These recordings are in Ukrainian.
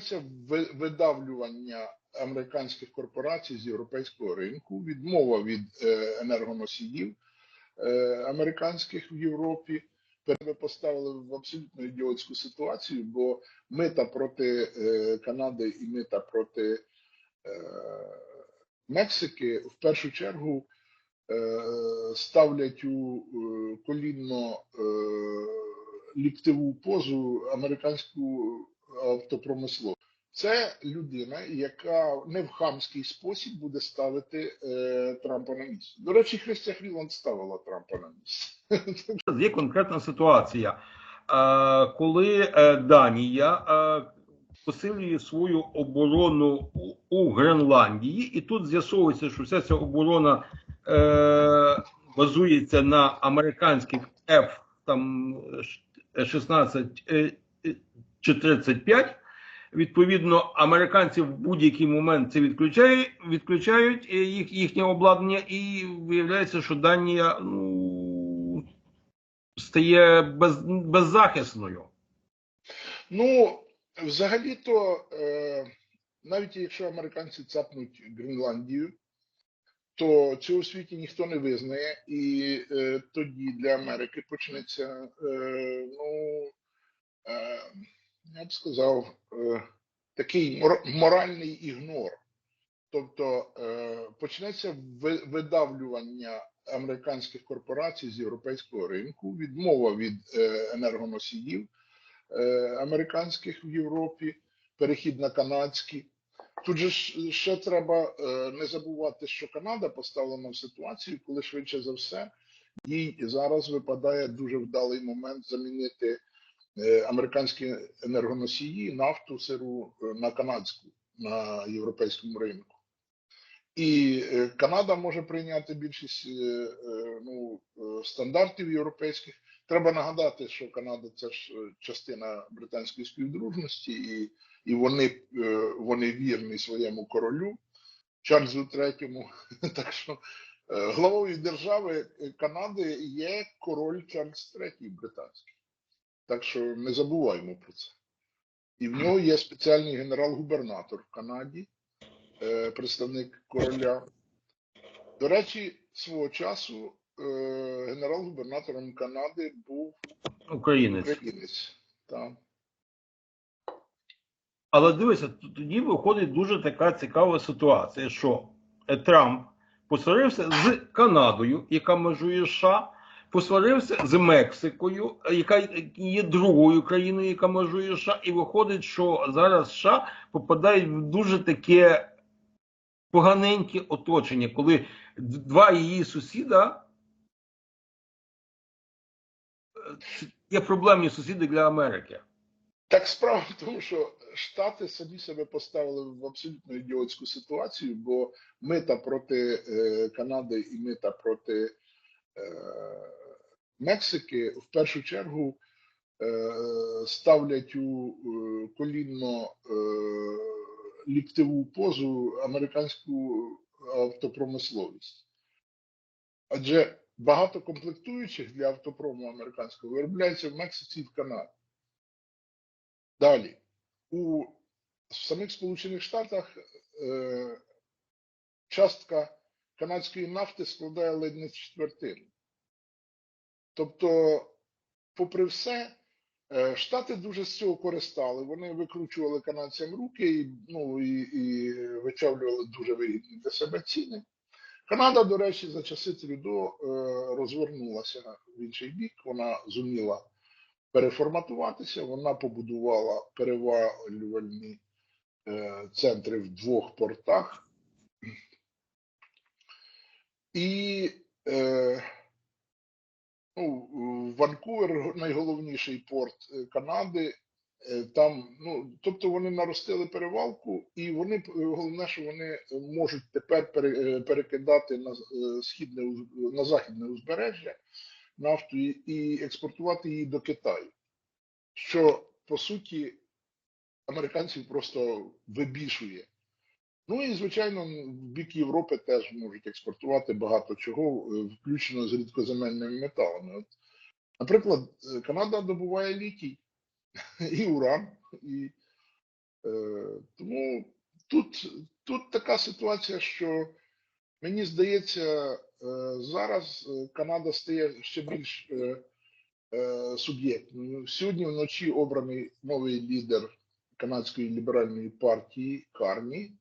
почнеться видавлювання американських корпорацій з європейського ринку, відмова від е, енергоносіїв е, американських в Європі. Тебе поставили в абсолютно ідіотську ситуацію, бо мита проти е, Канади і мита проти Мексики в першу чергу ставлять у колінно ліктиву позу американську автопромисловість. Це людина, яка не в хамський спосіб буде ставити е, Трампа на місце. До речі, Христя Хріланд ставила Трампа на місце. Є конкретна ситуація, е, коли е, Данія е, посилює свою оборону у, Гренландії, і тут з'ясовується, що вся ця оборона е, базується на американських F там е, 16 е, е, чи 35. Відповідно, американці в будь-який момент це відключають, відключають е, їх, їхнє обладнання, і виявляється, що Данія ну, стає без, беззахисною. Ну, взагалі-то, е, навіть якщо американці цапнуть Гренландію, то в світі ніхто не визнає, і е, тоді для Америки почнеться, е, ну, е, я б сказав, е, такий мор- моральний ігнор. Тобто е, почнеться ви- видавлювання американських корпорацій з європейського ринку, відмова від е, енергоносіїв американських в Європі, перехід на канадські. Тут же ще треба не забувати, що Канада поставлена в ситуацію, коли швидше за все їй зараз випадає дуже вдалий момент замінити американські енергоносії, нафту, сиру е, на канадську на європейському ринку. І е, Канада може прийняти більшість е, е, ну, е, стандартів європейських. Треба нагадати, що Канада це ж е, частина британської співдружності, і, і вони, е, вони вірні своєму королю Чарльзу III. Так що е, главою держави е, Канади є король Чарльз III британський. Так що не забуваємо про це. І в нього є спеціальний генерал-губернатор в Канаді, е, представник короля. До речі, свого часу е, генерал-губернатором Канади був Українець. українець. Так. Але дивися, тоді виходить дуже така цікава ситуація, що е, Трамп посварився з Канадою, яка межує США, посварився з Мексикою, яка є другою країною, яка межує США, і виходить, що зараз США попадають в дуже таке поганеньке оточення, коли два її сусіда є проблемні сусіди для Америки. Так справа в тому, що Штати самі себе поставили в абсолютно ідіотську ситуацію, бо мита проти е, Канади і мита проти Мексики в першу чергу е, ставлять у е, колінно е, ліктиву позу американську автопромисловість. Адже багато комплектуючих для автопрому американського виробляється в Мексиці і в Канаді. Далі, у самих Сполучених Штатах е, частка канадської нафти складає ледь не четвертину. Тобто, попри все, е, Штати дуже з цього користали. Вони викручували канадцям руки і, ну, і, і вичавлювали дуже вигідні для себе ціни. Канада, до речі, за часи Трюдо е, розвернулася в інший бік. Вона зуміла переформатуватися. Вона побудувала перевалювальні е, центри в двох портах. І е, ну, Ванкувер найголовніший порт е, Канади. Е, Там, ну, тобто вони наростили перевалку, і вони е, головне, що вони можуть тепер перекидати на східне на західне узбережжя нафту і експортувати її до Китаю, що по суті американців просто вибішує. Ну і звичайно, в бік Європи теж можуть експортувати багато чого, е, включно з рідкоземельними металами. От, наприклад, е, Канада добуває літій і уран, і Е, Тому тут, тут така ситуація, що мені здається, е, зараз е, Канада стає ще більш е, е, суб'єктною. Сьогодні вночі обраний новий лідер канадської ліберальної партії Карні.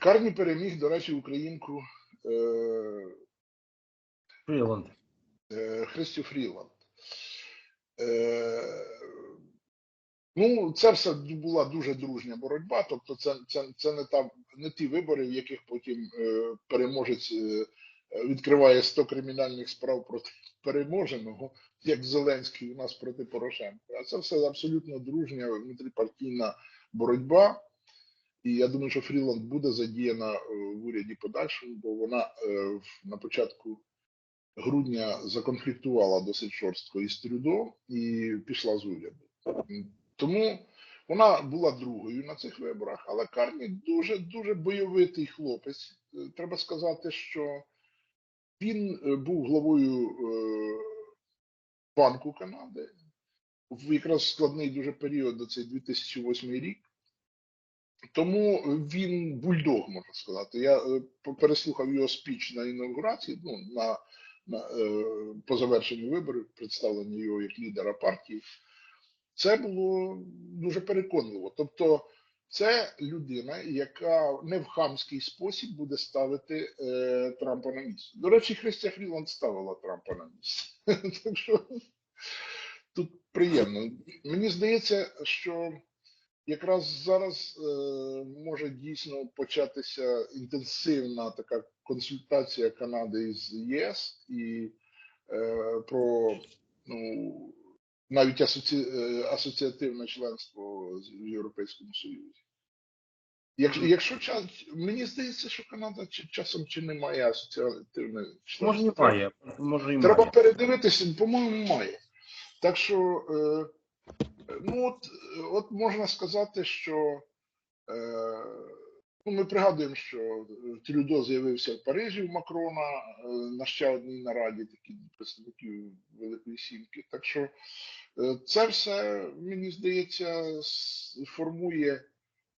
Карні переміг, до речі, українку е, Фріланд. е, Христю Фріланд. Е, ну, це все була дуже дружня боротьба. Тобто, це, це, це не, та, не ті вибори, в яких потім е, переможець е, відкриває 100 кримінальних справ проти переможеного, як Зеленський у нас проти Порошенка. А це все абсолютно дружня внутріпартійна боротьба. І я думаю, що Фріланд буде задіяна е, в уряді подальшому, бо вона е, на початку грудня законфліктувала досить жорстко із Трюдо і пішла з уряду. Тому вона була другою на цих виборах, але Карні дуже дуже бойовитий хлопець. Е, Треба сказати, що він був главою Банку Канади в якраз складний дуже період до цей 2008 рік. Тому він бульдог, можна сказати. Я е, переслухав його спіч на інаугурації, ну, на, на, е, по завершенню виборів, представлення його як лідера партії. Це було дуже переконливо. Тобто, це людина, яка не в хамський спосіб буде ставити е, Трампа на місце. До речі, Христя Фріланд ставила Трампа на місце. Так що тут приємно. Мені здається, що якраз зараз е, може дійсно початися інтенсивна така консультація Канади із ЄС і е, про ну, навіть асоці... е, асоціативне членство в Європейському Союзі. Якщо, якщо час, мені здається, що Канада чи- часом чи не має асоціативне членство. Може, немає, може і Треба передивитися, по-моєму, має. Так що, е, ну от, от можна сказати, що е, ну, ми пригадуємо, що Трюдо з'явився в Парижі в Макрона е, на ще одній нараді таких представників Великої Сімки. Так що е, це все, мені здається, формує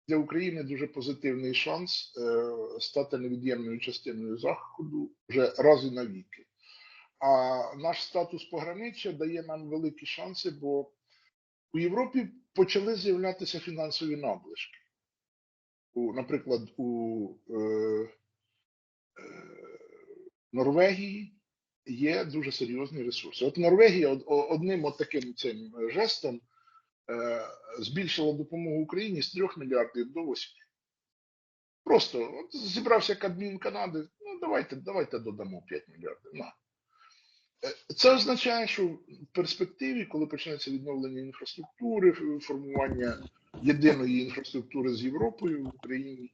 для України дуже позитивний шанс е, стати невід'ємною частиною Заходу вже раз і навіки. А наш статус пограниччя дає нам великі шанси, бо у Європі почали з'являтися фінансові надлишки. У, наприклад, у е, е, Норвегії є дуже серйозні ресурси. От Норвегія од- одним от таким цим жестом е, збільшила допомогу Україні з 3 мільярдів до 8. Просто от зібрався Кабмін Канади. Ну давайте, давайте додамо 5 мільярдів. На. Е, Це означає, що в перспективі, коли почнеться відновлення інфраструктури, формування єдиної інфраструктури з Європою в Україні,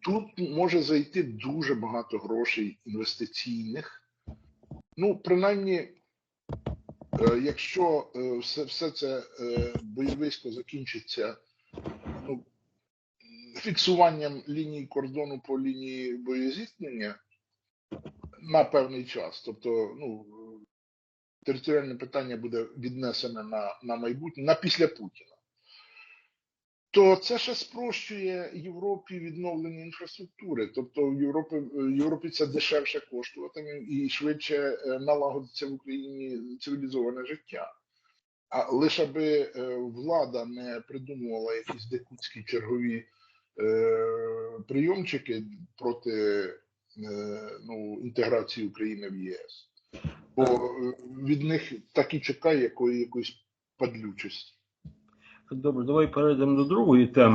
тут може зайти дуже багато грошей інвестиційних. Ну, принаймні, е, якщо е, все, все це бойовисько закінчиться ну, фіксуванням лінії кордону по лінії боєзіткнення на певний час, тобто, ну, територіальне питання буде віднесене на, на майбутнє, на після Путіна. То це ще спрощує Європі відновлення інфраструктури. Тобто в Європі, Європі це дешевше коштуватиме і швидше е, налагодиться в Україні цивілізоване життя. А лише би е, влада не придумувала якісь дикуцькі чергові е, прийомчики проти ну, інтеграції України в ЄС. Бо е, від них так і чекає якої, якоїсь падлючості. Добре, давай перейдемо до другої теми.